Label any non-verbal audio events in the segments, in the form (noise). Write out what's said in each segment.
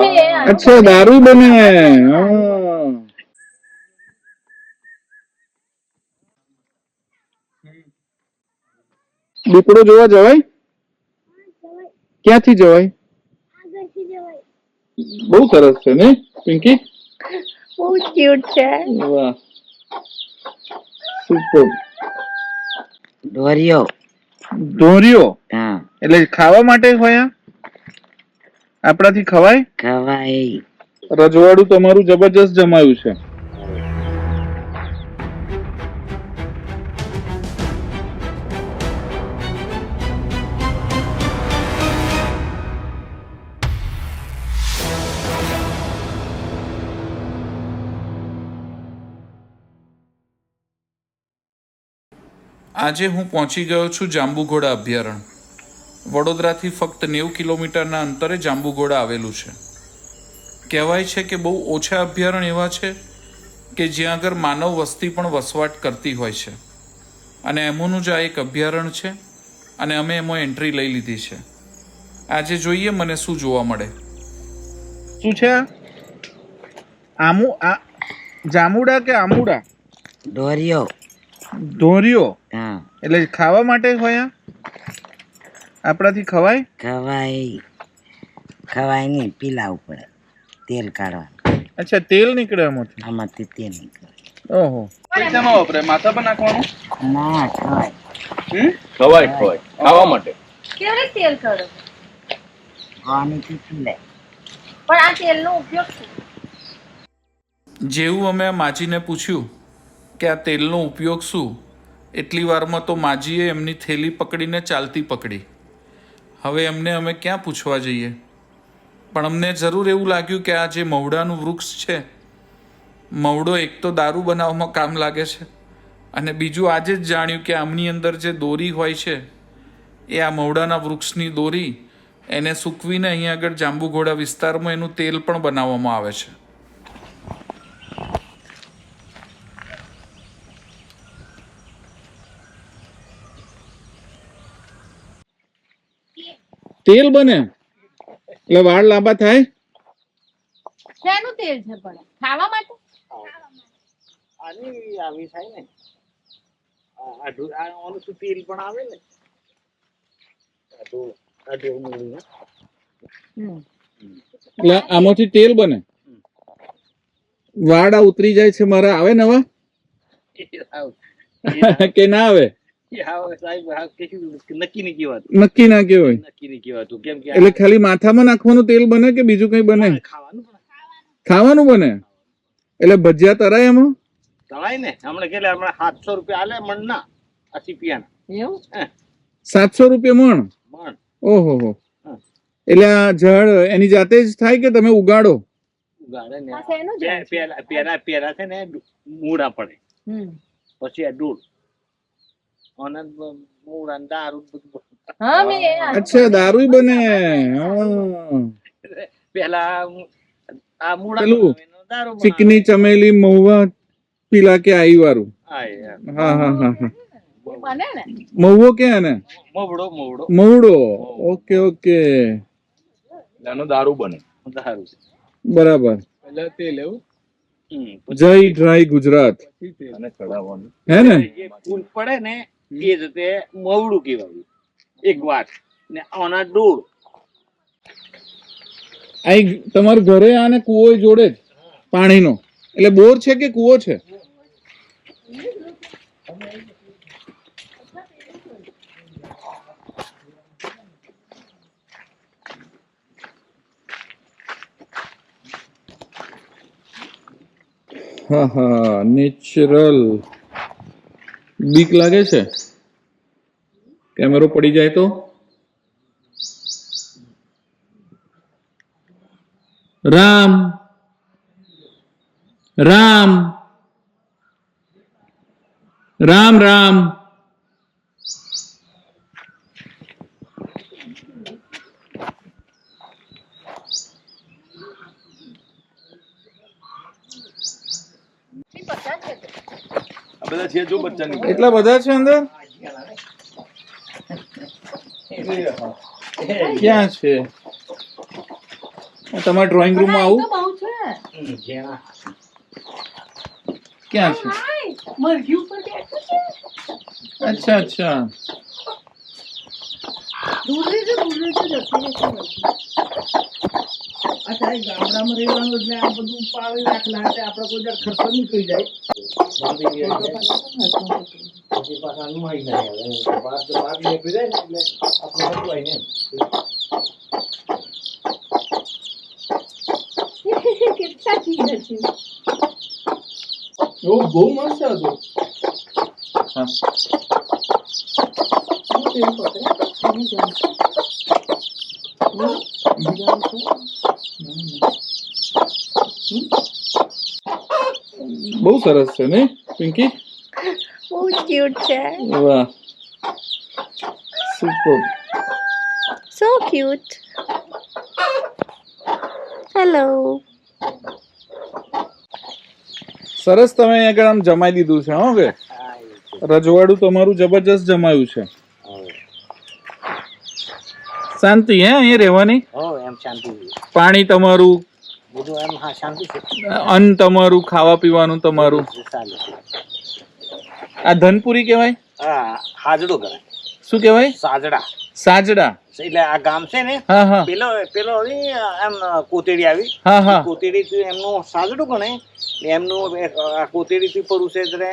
મેં એ અચ્છા દારૂ બને. દીપડો જોવા જવાય? ક્યાંથી જવાય? બહુ સરસ છે ને પિંકી? બહુ ક્યુટ છે. વાહ. સુપર દોર્યો ઢોરિયો હા. એટલે ખાવા માટે હોય આ? આપણાથી ખવાય? ખવાય. રજવાડું તમારું જબરજસ્ત જમાયું છે. આજે હું પહોંચી ગયો છું જાંબુઘોડા અભયારણ્ય. વડોદરાથી ફક્ત નેવું કિલોમીટરના અંતરે જાંબુઘોડા આવેલું છે. કહેવાય છે કે બહુ ઓછા અભયારણ્ય એવા છે કે જ્યાં આગળ માનવ વસ્તી પણ વસવાટ કરતી હોય છે. અને એમોનું જ આ એક અભયારણ્ય છે અને અમે એમાં એન્ટ્રી લઈ લીધી છે. આજે જોઈએ મને શું જોવા મળે. શું છે? આમુ આ જામુડા કે આમુડા? દોર્યો ઢોરિયો એટલે ખાવા માટે હોય આ? આપણાથી ખવાય? ખવાય. ખવાય નહીં પીલાવું પડે તેલ કાઢવાનું. અચ્છા તેલ નીકળે આમાંથી? આમાંથી તેલ નીકળે. ઓહો. પૈસામાં વપરાય માથા પર નાખવાનું? ના ખવાય. ખવાય ખવાય. ખાવા માટે. કેવી તેલ કાઢો? ગોળીથી પીલે. પણ આ તેલનો ઉપયોગ શું? જેવું અમે માજીને પૂછ્યું કે આ તેલનો ઉપયોગ શું એટલી વારમાં તો માજીએ એમની થેલી પકડીને ચાલતી પકડી. હવે એમને અમે ક્યાં પૂછવા જઈએ? પણ અમને જરૂર એવું લાગ્યું કે આ જે મવડાનું વૃક્ષ છે, મવડો એક તો દારૂ બનાવવામાં કામ લાગે છે અને બીજું આજે જ જાણ્યું કે આમની અંદર જે દોરી હોય છે, એ આ મવડાના વૃક્ષની દોરી, એને સૂકવીને અહીંયા આગળ જાંબુઘોડા વિસ્તારમાં એનું તેલ પણ બનાવવામાં આવે છે. તેલ બને. એટલે વાળ લાંબા થાય. શેનું તેલ છે પણ? ખાવા માટે? આની આવી થાય ને. શું તેલ પણ આવે. એટલે આમાંથી તેલ બને. આ ઉતરી જાય છે મારા આવે નવા? (laughs) કે ના આવે? નક્કી ના કેવાય એટલે ખાલી માથામાં નાખવાનું તેલ બને કે બીજું કઈ બને? ખાવાનું બને. એટલે ભજીયા તરાય એમાં? તરાય ને? હમણાં કેટલા હમણાં સાતસો રૂપિયા આલે મણ ના આ સીપિયાના સાતસો રૂપિયા મણ? મણ. ઓહો હો. હા. એટલે આ જળ એની જાતે જ થાય કે તમે ઉગાડો? ઉગાડે ને? પેલા પેલા પેલા છે ને મૂળા પડે. પછી આ ડૂળ. અચ્છા દારૂ બને. પેલા આ મૂળા પેલું બનાવે એનો દારૂ ચીકની ચમેલી મહુવા પીલા કે આઈ વાળું હા, હા. હા હા હા હા. એ બને ને. મહુવો કે ને મોવડો મોવડો મહુડો. Okay okay. એનો દારૂ બને. દારૂ બરાબર. એટલે તે લેવું. જય ડ્રાય ગુજરાત. અને હે ને? ફૂલ પડે ને એ રીતે મવડું કહેવાય. એક વાત. ને આના ડોળ. અહીં તમારું ઘરે આને કૂવો જોડે જ? પાણીનો. એટલે બોર છે કે કૂવો છે? હા હા. નેચરલ. બીક લાગે છે? કેમેરો પડી જાય તો રામ રામ રામ રામ આ બધા છે જો બચ્ચાની એટલા બધા છે અંદર ક્યાં છે? તમારા ડ્રોઈંગ રૂમમાં આવું? તો બહુ છે. ક્યાં છે? હાય. મરઘી ઉપર બેઠું છે. અચ્છા અચ્છા. ગામડામાં રહેવાનું એટલે આ બધું પાળી રાખલા એટલે આપણે કોઈ ખર્ચો નીકળી જાય. પછી પાછા નુહાઈ ના આવે. બહાર તો બહાર નીકળી જાય ને એટલે આપણે હટવાય ને એમ. (laughs) છે. બહુ મસ્ત હતું બહુ સરસ છે ને પિંકી? ક્યુટ છે. વાહ. સુપર સો ક્યુટ હેલો સરસ તમે આગળ આમ જમાઈ દીધું છે હો કે? રજવાડું તમારું જબરજસ્ત જમાયું છે. શાંતિ હે અહીંયા રહેવાની? એમ શાંતિ. પાણી તમારું? બધું એમ હા શાંતિ છે. અન્ન તમારું ખાવા પીવાનું તમારું આ ધનપુરી કહેવાય? હા હાજડો કરાય શું કહેવાય? સાજડા. સાજડા. એટલે આ ગામ છે ને પેલો પેલો એમ કોતેડી આવી. હા હા. કોતેડી થી એમનું સાજડું ગણે એમનું આ કોતેડી થી પડું છે એટલે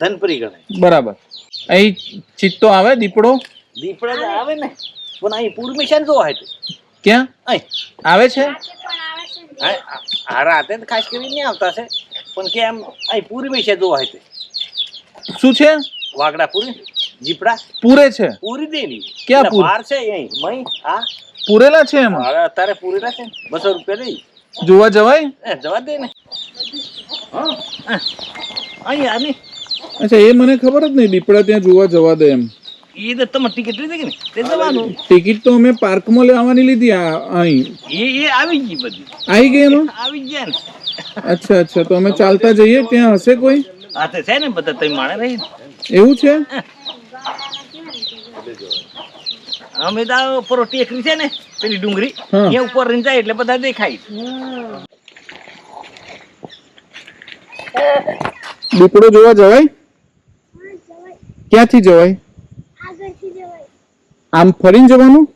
ધનપરી ગણે બરાબર. અહીં ચિત્તો આવે દીપડો? દીપડો જ આવે ને પણ અહીં પૂર મિશન જો હોય ક્યાં? અહીં. આવે છે? આ- આ રાતે તો ખાસ કરીને નહીં આવતા છે પણ કે એમ અહીં પૂરી મિશન જો હોય શું છે? વાગડા પૂરી જીપડા? પૂરે છે. પૂરી દેની ક્યાં પૂર? બહાર છે અહીં. મય હા. પૂરેલા છે એમાં? હવે અત્યારે પૂરેલા છે. બસો રૂપિયા લઈ. જોવા જવાય? જવા દે ને. અહીં આની અચ્છા એ મને ખબર જ નહીં. દીપડા ત્યાં જોવા જવા દે એમ. એ તો તમે ટિકિટ લીધી કે ને તે જવાનું. ટિકિટ તો અમે પાર્કમાં લેવાની લીધી આ અહીં. એ એ આવી ગઈ બધી. આવી ગઈ એમાં? આવી ગયા ને. અચ્છા અચ્છા. તો અમે ચાલતા જઈએ. ત્યાં હશે કોઈ? હા તો છે ને બધા તમે માણે રહી. એવું છે? અમે તો પરો ટેકરી છે ને પેલી ડુંગરી એ ઉપર રહીને જાય એટલે બધા દેખાય. દીપડો જોવા જવાય? ક્યાંથી જવાય? આમ ફરીને જવાનું?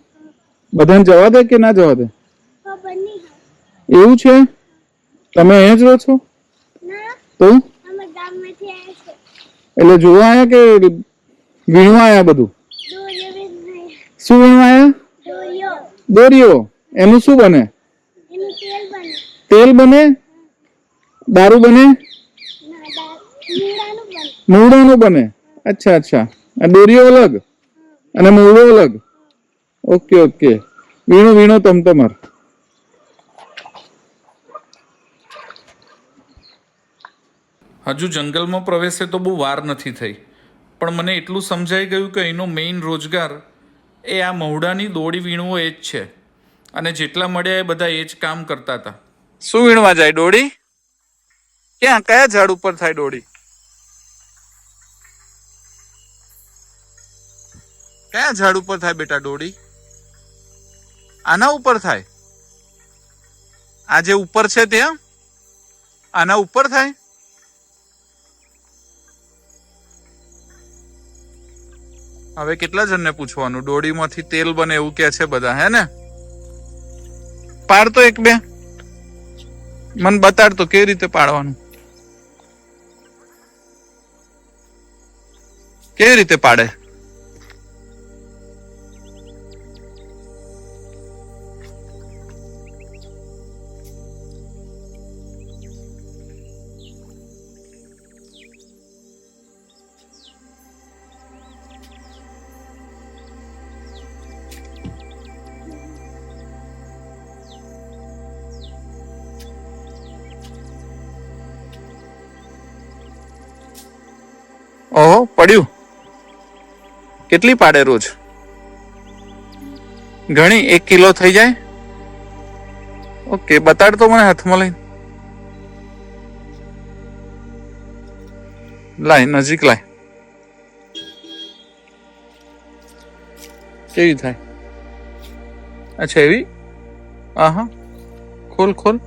બધાને જવા દે કે ના જવા દે? એવું છે? તમે અહીંયા જ રહો છો? તો? એટલે જોવા આયા કે વીણવા આયા બધું? શું વીણવા આયા? દોરીઓ. એનું શું બને? તેલ બને? દારૂ બને? મૂળાનું બને. અચ્છા અચ્છા. દોરીઓ અલગ? અને મૂળો અલગ? Okay okay. વીણો વીણો તમ તમાર. હજુ જંગલમાં પ્રવેશે તો બહુ વાર નથી થઈ. પણ મને એટલું સમજાઈ ગયું કે એનો મેઇન રોજગાર એ આ મહુડાની દોડી વીણવો એ જ છે. અને જેટલા મળ્યા એ બધા એ જ કામ કરતા હતા. શું વીણવા જાય દોડી? ક્યાં, કયા ઝાડ ઉપર થાય દોડી? કયા ઝાડ ઉપર થાય બેટા દોડી? આના ઉપર થાય? આ જે ઉપર છે ત્યાં? આના ઉપર થાય? હવે કેટલા જણને પૂછવાનું? દોડીમાંથી તેલ બને એવું કે છે બધા, હે ને? પાડતો એક બે. મને બતાડતો કેવી રીતે પાડવાનું? કેવી રીતે પાડે? પડ્યું? કેટલી પાડે રોજ? ઘણી? એક કિલો થઈ જાય? ઓકે, બતાડ તો મને હાથમાં લઈને. લાય, નજીક લાય. કેવી થાય? અચ્છા, એવી? હા હા ખોલ ખોલ.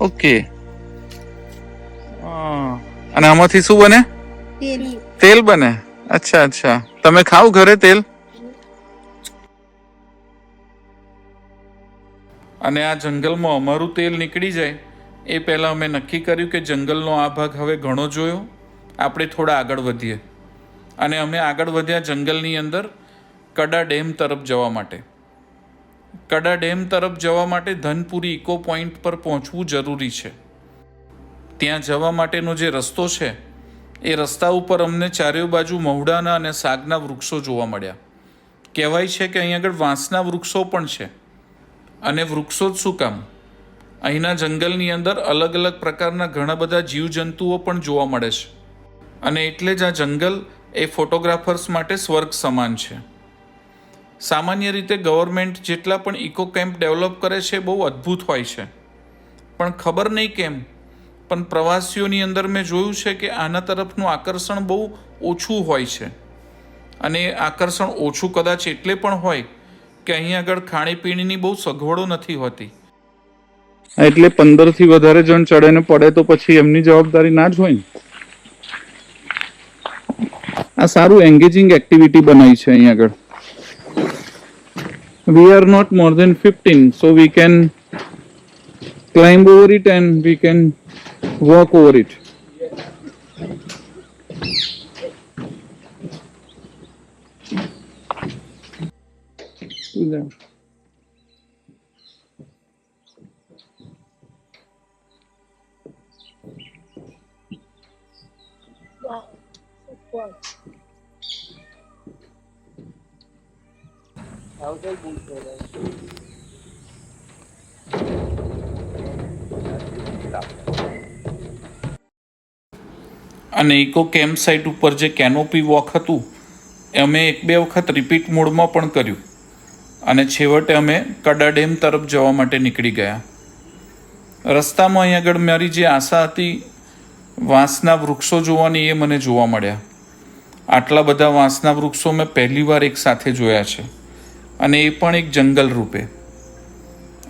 ઓકે. અને આમાંથી શું બને? તેલ. બને? અચ્છા અચ્છા. તમે ખાવ ઘરે તેલ? અને આ જંગલમાં અમારું તેલ નીકળી જાય. એ પહેલાં અમે નક્કી કર્યું કે જંગલનો આ ભાગ હવે ઘણો જોયો. આપણે થોડા આગળ વધીએ. અને અમે આગળ વધ્યા જંગલની અંદર કડા ડેમ તરફ જવા માટે. કડા ડેમ તરફ જવા માટે ધનપુરી ઇકો પોઈન્ટ પર પહોંચવું જરૂરી છે. ત્યાં જવા માટેનો જે રસ્તો છે એ રસ્તા ઉપર અમને ચારેય બાજુ મહુડાના અને સાગના વૃક્ષો જોવા મળ્યા. કહેવાય છે કે અહીં આગળ વાંસના વૃક્ષો પણ છે. અને વૃક્ષો જ શું કામ? અહીંના જંગલની અંદર અલગ અલગ પ્રકારના ઘણા બધા જીવજંતુઓ પણ જોવા મળે છે. અને એટલે જ આ જંગલ એ ફોટોગ્રાફર્સ માટે સ્વર્ગ સમાન છે. સામાન્ય રીતે ગવર્મેન્ટ જેટલા પણ ઇકો કેમ્પ ડેવલપ કરે છે બહુ અદ્ભુત હોય છે. પણ ખબર નહીં કેમ પણ પ્રવાસીઓની અંદર મેં જોયું છે કે આના તરફનું આકર્ષણ બહુ ઓછું હોય છે. અને આકર્ષણ ઓછું કદાચ એટલે પણ હોય કે અહીં આગળ ખાણીપીણીની બહુ સગવડો નથી હોતી. એટલે પંદરથી વધારે જણ ચડે ને પડે તો પછી એમની જવાબદારી ના જ હોય ને? આ સારું એન્ગેજિંગ એક્ટિવિટી બનાવી છે અહીં આગળ. We are not more than 15 so we can climb over it and we can walk over it. There. Wow. Wow. How they move for that? અને ઇકો કેમ્પ સાઇટ ઉપર જે કેનોપી વોક હતું, એ અમે એક બે વખત રિપીટ મોડમાં પણ કર્યું. અને છેવટે અમે કડા ડેમ તરફ જવા માટે નીકળી ગયા. રસ્તામાં અહીં આગળ મારી જે આશા હતી, વાંસના વૃક્ષો જોવાની એ મને જોવા મળ્યા. આટલા બધા વાંસના વૃક્ષો મેં પહેલીવાર એક સાથે જોયા છે. અને એ પણ એક જંગલ રૂપે.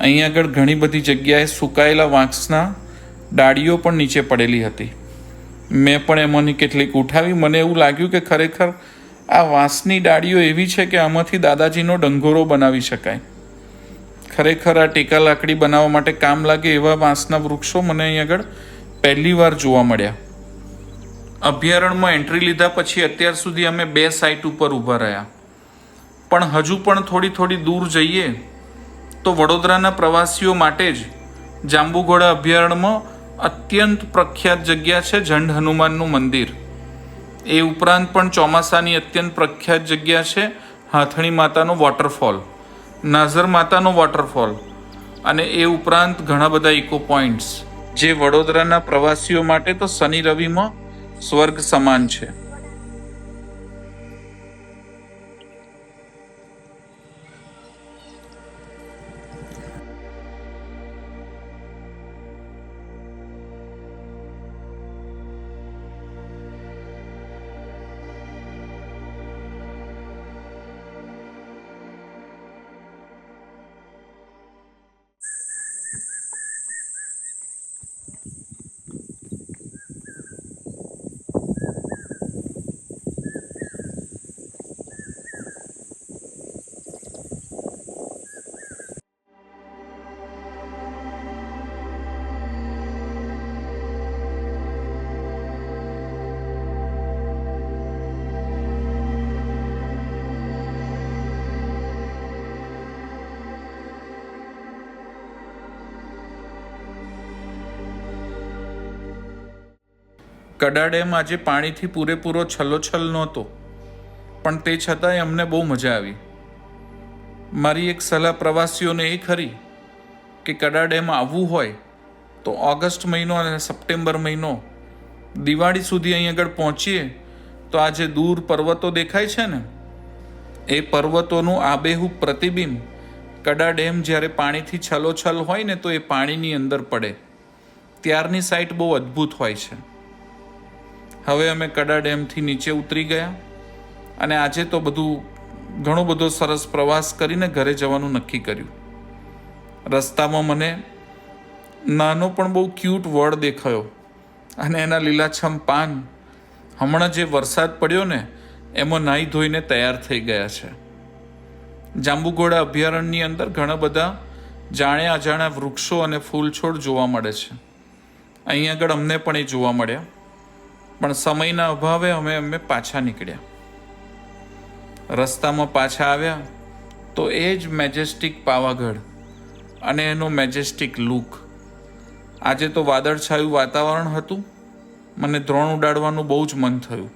અહીં આગળ ઘણી બધી જગ્યાએ સુકાયેલા વાંસના ડાળીઓ પણ નીચે પડેલી હતી. મેં પણ એમાંની કેટલીક ઉઠાવી. મને એવું લાગ્યું કે ખરેખર આ વાંસની ડાળીઓ એવી છે કે આમાંથી દાદાજીનો ડંગોરો બનાવી શકાય. ખરેખર આ ટેકા લાકડી બનાવવા માટે કામ લાગે એવા વાંસના વૃક્ષો મને અહીં આગળ પહેલી વાર જોવા મળ્યા. અભયારણ્યમાં એન્ટ્રી લીધા પછી અત્યાર સુધી અમે બે સાઇટ ઉપર ઊભા રહ્યા. પણ હજુ પણ થોડી થોડી દૂર જઈએ તો વડોદરાના પ્રવાસીઓ માટે જ જાંબુઘોડા અભયારણ્યમાં અત્યંત પ્રખ્યાત જગ્યા છે ઝંડ હનુમાનનું મંદિર. એ ઉપરાંત પણ ચોમાસાની અત્યંત પ્રખ્યાત જગ્યા છે હાથણી માતાનો વોટરફોલ નાઝર માતાનો વોટરફોલ અને એ ઉપરાંત ઘણા બધા ઇકો પોઈન્ટ્સ જે વડોદરાના પ્રવાસીઓ માટે તો શનિ રવિમાં સ્વર્ગ સમાન છે. કડા ડેમ આજે પાણીથી પૂરેપૂરો છલોછલ નહોતો, પણ તે છતાંય અમને બહુ મજા આવી. મારી એક સલાહ પ્રવાસીઓને એ ખરી કે કડા ડેમ આવવું હોય તો ઓગસ્ટ મહિનો અને સપ્ટેમ્બર મહિનો દિવાળી સુધી અહીં આગળ પહોંચીએ તો આ જે દૂર પર્વતો દેખાય છે ને, એ પર્વતોનું આબેહૂબ પ્રતિબિંબ કડા ડેમ જ્યારે પાણીથી છલોછલ હોય ને તો એ પાણીની અંદર પડે. ત્યારની સાઈટ બહુ અદ્ભુત હોય છે. હવે અમે કડા ડેમથી નીચે ઉતરી ગયા અને આજે તો બધું ઘણો બધો સરસ પ્રવાસ કરીને ઘરે જવાનું નક્કી કર્યું. રસ્તામાં મને નાનો પણ બહુ ક્યુટ વડ દેખાયો અને એના લીલાછમ પાન હમણાં જે વરસાદ પડ્યો ને એમાં નાહી ધોઈને તૈયાર થઈ ગયા છે. જાંબુઘોડા અભયારણ્યની અંદર ઘણા બધા જાણ્યા અજાણ્યા વૃક્ષો અને ફૂલ છોડ જોવા મળે છે. અહીં આગળ અમને પણ એ જોવા મળ્યા. પણ સમયના અભાવે અમે અમે પાછા નીકળ્યા. રસ્તામાં પાછા આવ્યા તો એ જ મેજેસ્ટિક પાવાગઢ અને એનો મેજેસ્ટિક લુક. આજે તો વાદળછાયું વાતાવરણ હતું, મને દ્રોણ ઉડાડવાનું બહુ જ મન થયું.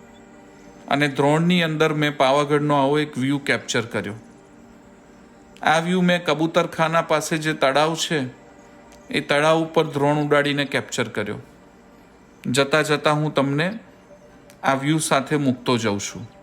અને દ્રોણની અંદર મેં પાવાગઢનો આવો એક વ્યૂ કેપ્ચર કર્યો. આ વ્યૂ મેં કબૂતરખાના પાસે જે તળાવ છે, એ તળાવ ઉપર દ્રોણ ઉડાડીને કેપ્ચર કર્યો. જતાં જતાં હું તમને આ વ્યૂ સાથે મૂકતો જાઉં છું.